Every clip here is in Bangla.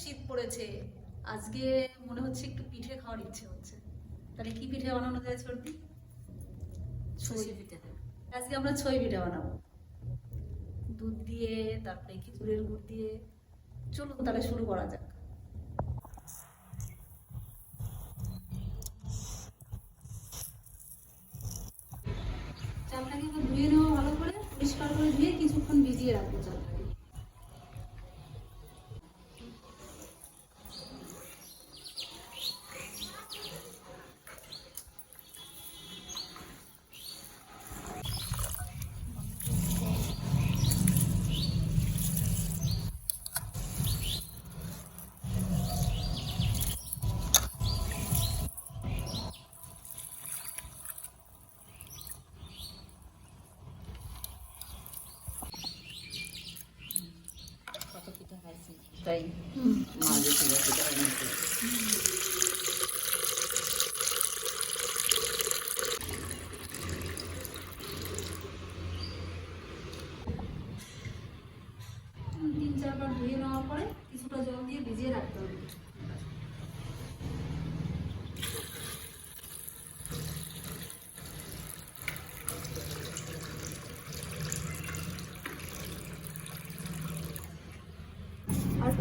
শীত পড়েছে। আজকে মনে হচ্ছে একটু পিঠে খাওয়ার ইচ্ছে হচ্ছে। তাহলে কি পিঠে বানানো যায় সর্দি? পিঠে। আজকে আমরা ছই পিঠে বানাবো। দুধ দিয়ে তারপরে খেজুরের গুড় দিয়ে। চলুন তাহলে শুরু করা যাক। চালটাকে ধুয়ে নেওয়া ভালো করে পরিষ্কার করে ধুয়ে কিছুক্ষণ ভিজিয়ে রাখব চালটাকে। 嗯，嗯。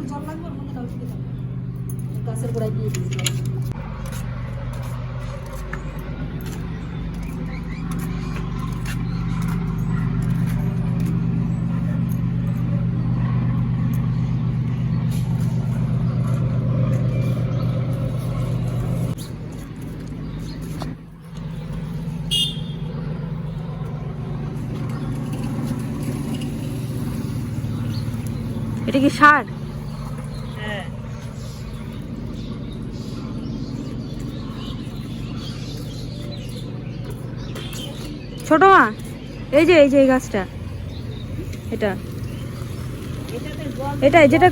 লাগবে গাছের গোড়ায় দিয়ে এটা কি সার? ছোট মা এই যে এই যে এই গাছটা এটা এটাই যেটা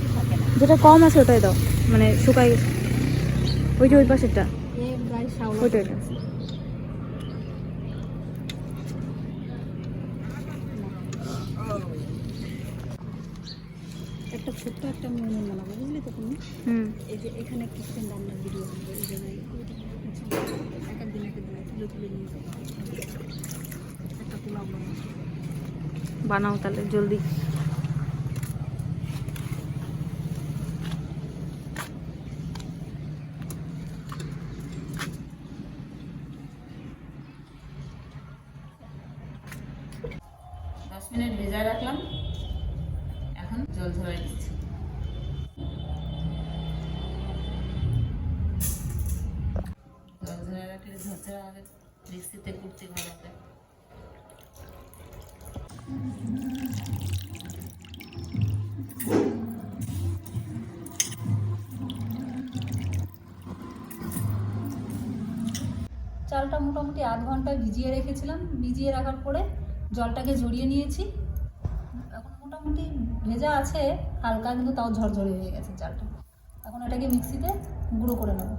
যেটা কম আছে ওটাই দাও মানে শুকাই ওই যে ওই পাশেরটা ওইটা একটা ছোট্ট একটা মনে বানাবো বুঝলি তো তুমি হুম এই যে এখানে রান্নার ভিডিও হবে এই জায়গায় এক এক দিন এক এক তুলে তুলে নিয়ে যাব বানাও তাহলে জলদি। দশ মিনিট ভেজা রাখলাম। চালটা মোটামুটি আধ ঘণ্টা ভিজিয়ে রেখেছিলাম। ভিজিয়ে রাখার পরে জলটাকে ঝরিয়ে নিয়েছি। এখন মোটামুটি ভেজা আছে, হালকা কিন্তু তাও ঝরঝরে হয়ে গেছে চালটা। এখন এটাকে মিক্সিতে গুঁড়ো করে নেব।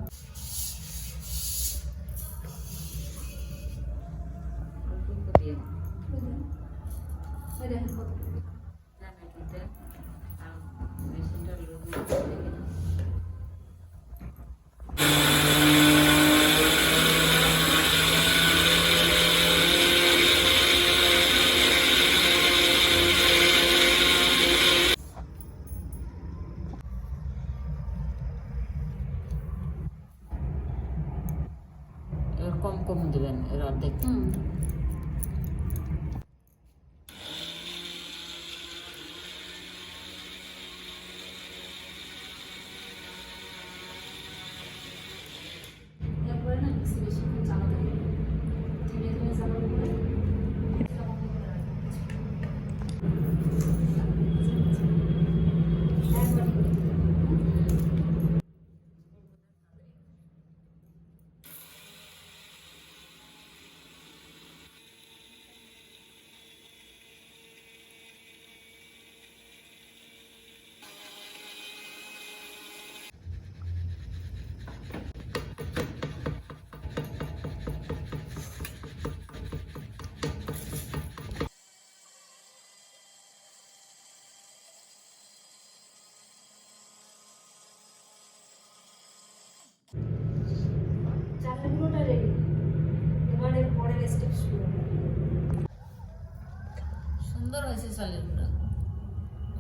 সুন্দর হয়েছে সালের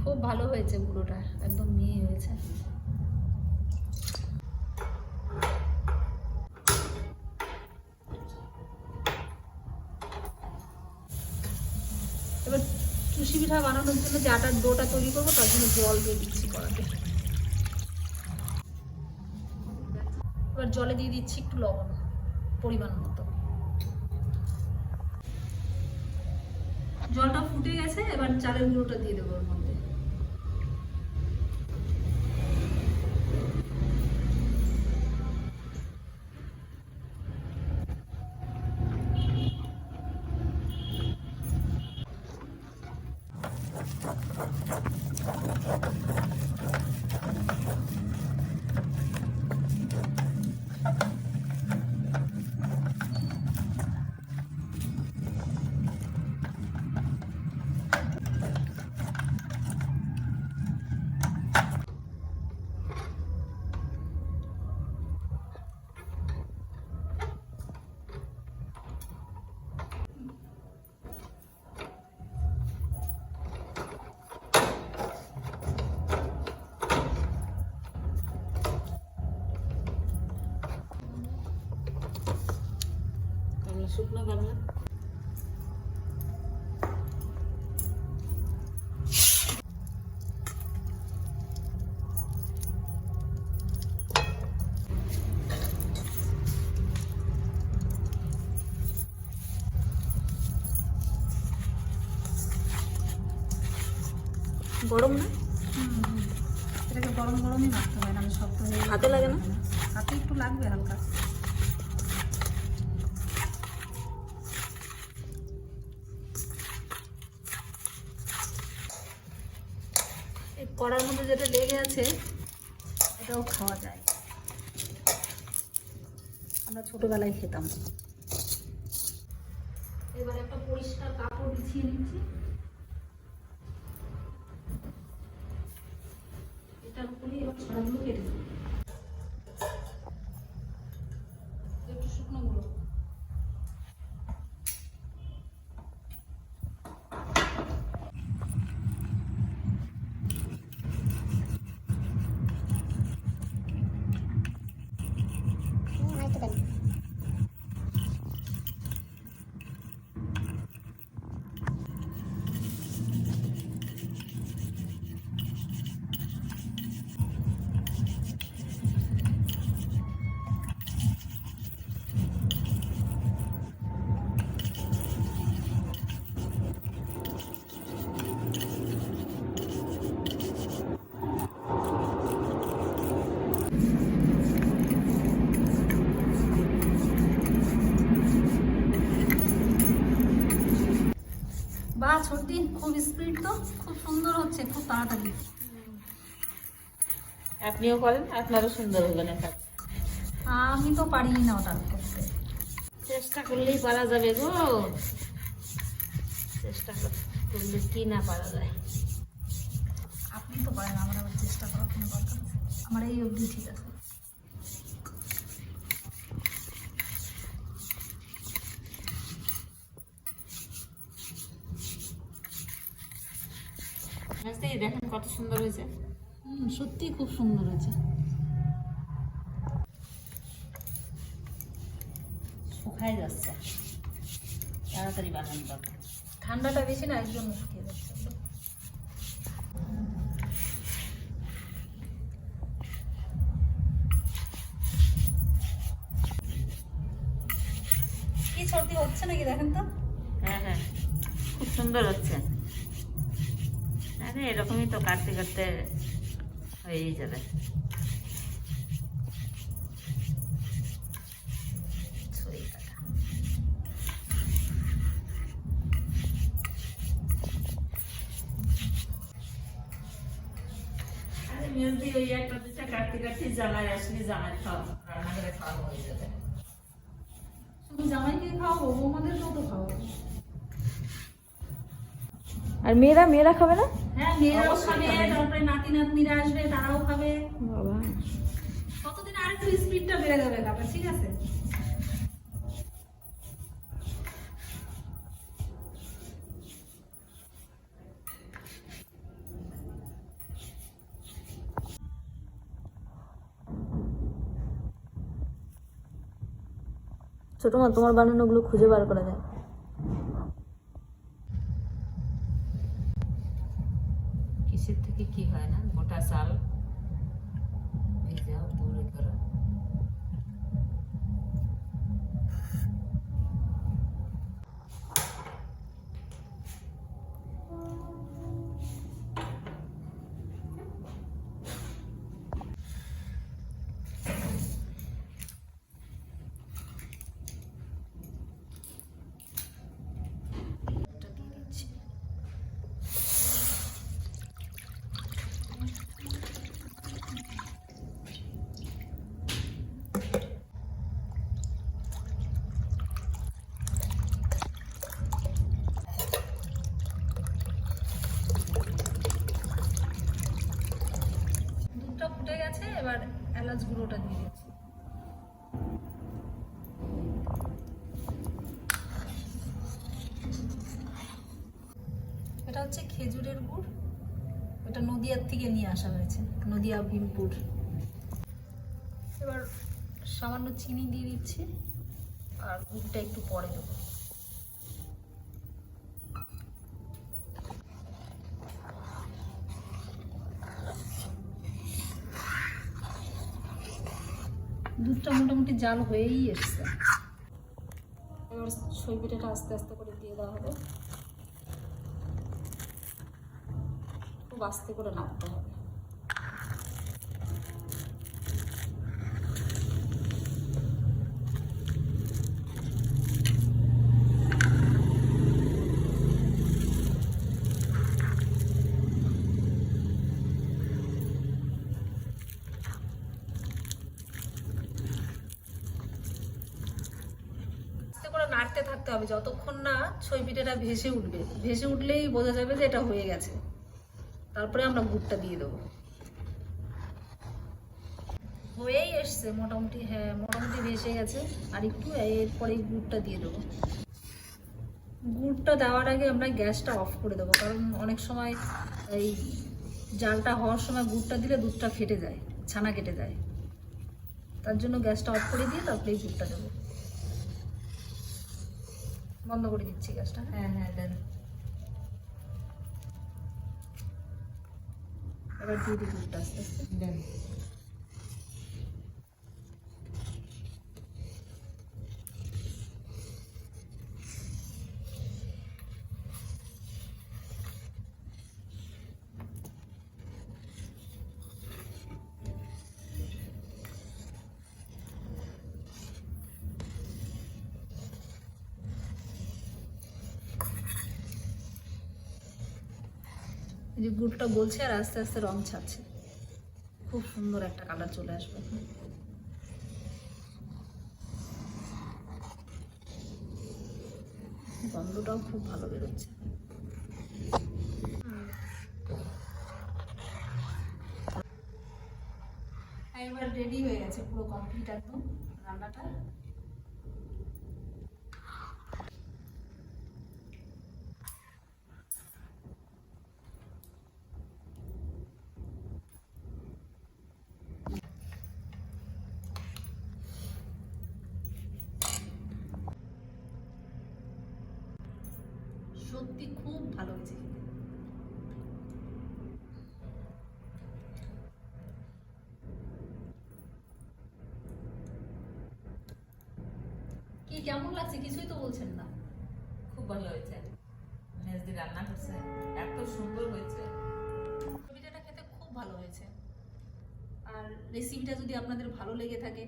খুব ভালো হয়েছে পুরোটা, একদম মিহি হয়েছে। এবার চুষি পিঠা বানানোর জন্য যে আটার ডোটা তৈরি করব, তার জন্য জল দিয়ে দিচ্ছি কড়াতে এবার জলে দিয়ে দিচ্ছি একটু লবণ, পরিমাণ মতো। জলটা ফুটে গেছে, এবার চালের গুঁড়োটা দিয়ে দেবো ওর মধ্যে। শুকনো কামলা গরম না? এটাকে গরম গরমই মাখতে হয় না শক্ত হয়ে হাতে লাগে না? হাতে একটু লাগবে হালকা। কড়ার মধ্যে যেটা লেগে আছে, এটাও খাওয়া যায়। আমরা ছোটবেলায় খেতাম। এবার একটা পরিষ্কার কাপড় বিছিয়ে নিচ্ছি। এটার উপরে এবার ছড়াগুলো কেটে দেবো। সত্যি খুব স্পিড তো খুব সুন্দর হচ্ছে খুব তাড়াতাড়ি। আপনিও করেন আপনারও সুন্দর হবে না আমি তো পারি না ওটা করতে। চেষ্টা করলেই পারা যাবে গো। চেষ্টা করলে কি না পারা যায়? আপনি তো পারেন আমার আবার চেষ্টা করার কোনো দরকার আমার এই অবধি ঠিক আছে বুঝতে দেখেন কত সুন্দর হয়েছে? হুম সত্যি খুব সুন্দর হয়েছে। শুকাই যাচ্ছে। তাড়াতাড়ি বানানো দরকার ঠান্ডাটা বেশি না একজন শুকিয়ে যাচ্ছে। কি সর্দি হচ্ছে নাকি দেখেন তো? হ্যাঁ হ্যাঁ। খুব সুন্দর হচ্ছে। আরে এরকমই তো কাটতে কাটতে হয়েই যাবে। কাটতে কাটতে আসলে জ্বালায় খাওয়া রান্না করে খাওয়া হয়ে যাবে। শুধু জামাইকে খাওয়াবো বৌমাদেরকেও তো খাওয়াবো। আর মেয়েরা মেয়েরা খাবে না? হ্যাঁ খাবে তারপরে নাতি নাতনিরা আসবে তারাও খাবে। বাবা। কতদিন স্পিডটা বেড়ে যাবে ঠিক আছে? মা তোমার বানানোগুলো খুঁজে বার করা যায় হচ্ছে খেজুরের গুড়। এটা নদিয়ার থেকে নিয়ে আসা হয়েছে, নদিয়া ভীমপুর। এবার সামান্য চিনি দিয়ে দিচ্ছি, আর গুড়টা একটু পরে দেবো। দুধটা মোটামুটি জাল হয়েই এসছে। এবার পিঠাটা আস্তে আস্তে করে দিয়ে দেওয়া হবে। খুব আস্তে করে নাড়তে হবে থাকতে হবে, যতক্ষণ না ছই পিঠাটা ভেসে উঠবে। ভেসে উঠলেই বোঝা যাবে যে এটা হয়ে গেছে। তারপরে আমরা গুড়টা দিয়ে দেবো। হয়েই এসছে, মোটামুটি হ্যাঁ মোটামুটি ভেসে গেছে। আর একটু এরপরে গুড়টা দিয়ে দেবো। গুড়টা দেওয়ার আগে আমরা গ্যাসটা অফ করে দেবো, কারণ অনেক সময় এই জালটা হওয়ার সময় গুড়টা দিলে দুধটা ফেটে যায়, ছানা কেটে যায়। তার জন্য গ্যাসটা অফ করে দিয়ে তারপরেই গুড়টা দেবো। বন্ধ করে দিচ্ছি গ্যাসটা হ্যাঁ? হ্যাঁ হ্যাঁ দেন। এবার দিয়ে দিই দুধটা যে গুড়টা গলছে আর আস্তে আস্তে রং ছাড়ছে। খুব সুন্দর একটা কালার চলে আসবে। গন্ধটাও খুব ভালো বেরোচ্ছে। এবার রেডি হয়ে গেছে পুরো কমপ্লিট একদম রান্নাটা। সত্যি খুব ভালো হয়েছে কি কেমন লাগছে? কিছুই তো বলছেন না। খুব ভালো হয়েছে। মেজদি রান্না করছে। এত সুন্দর হয়েছে। পিঠাটা খেতে খুব ভালো হয়েছে। আর রেসিপিটা যদি আপনাদের ভালো লেগে থাকে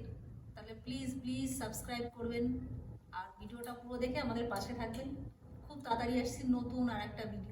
তাহলে প্লিজ প্লিজ সাবস্ক্রাইব করবেন। আর ভিডিওটা পুরো দেখে আমাদের পাশে থাকবেন। তাড়াতাড়ি আসছি নতুন আর একটা ভিডিও